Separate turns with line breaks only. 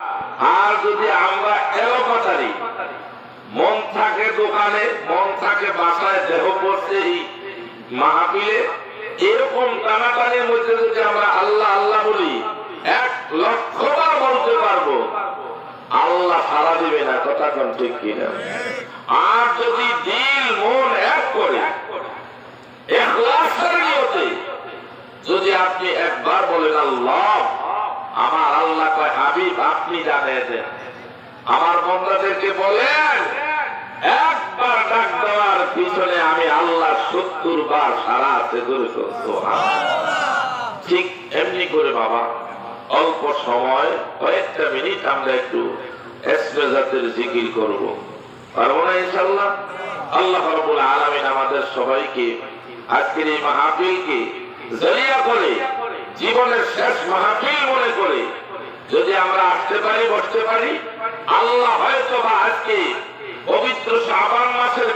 আর যদি আমরা এলোপাতারি মন থাকে দোকানে, মন থাকে বাসায়, দেহ পড়ছে এই মাহফিলে, এরকম টানাটানির মধ্যে যদি আমরা আল্লাহ আল্লাহ বলি, এক লক্ষবার বলতে পারব, আল্লাহ সারা দিবে না, কথা কোন ঠিক কিনা? আর যদি দিল, মন এক করে এক লাখ যদি আপনি একবার বলেন আল্লাহ আল্লাহ কয়, হাবিব, আপনি জানেন আমার বন্ধাদেরকে বলেন, একবার ডাক দেওয়ার পিছনে আমি আল্লাহ সত্তর বার সারা আছে ঠিক এমনি করে বাবা, অল্প সময়, কয়েকটা মিনিট আমরা একটু এসমেজাতের জিকির করব। পারব না ইনশাল্লাহ আল্লাহ রবুল আলমিন আমাদের সবাইকে আজকের এই মাহফিলকে জরিয়া করে জীবনের শেষ করে যদি আমরা আসতে পারি বসতে পারি আল্লাহ হয়তো বা আজকে পবিত্র সাবান মাসের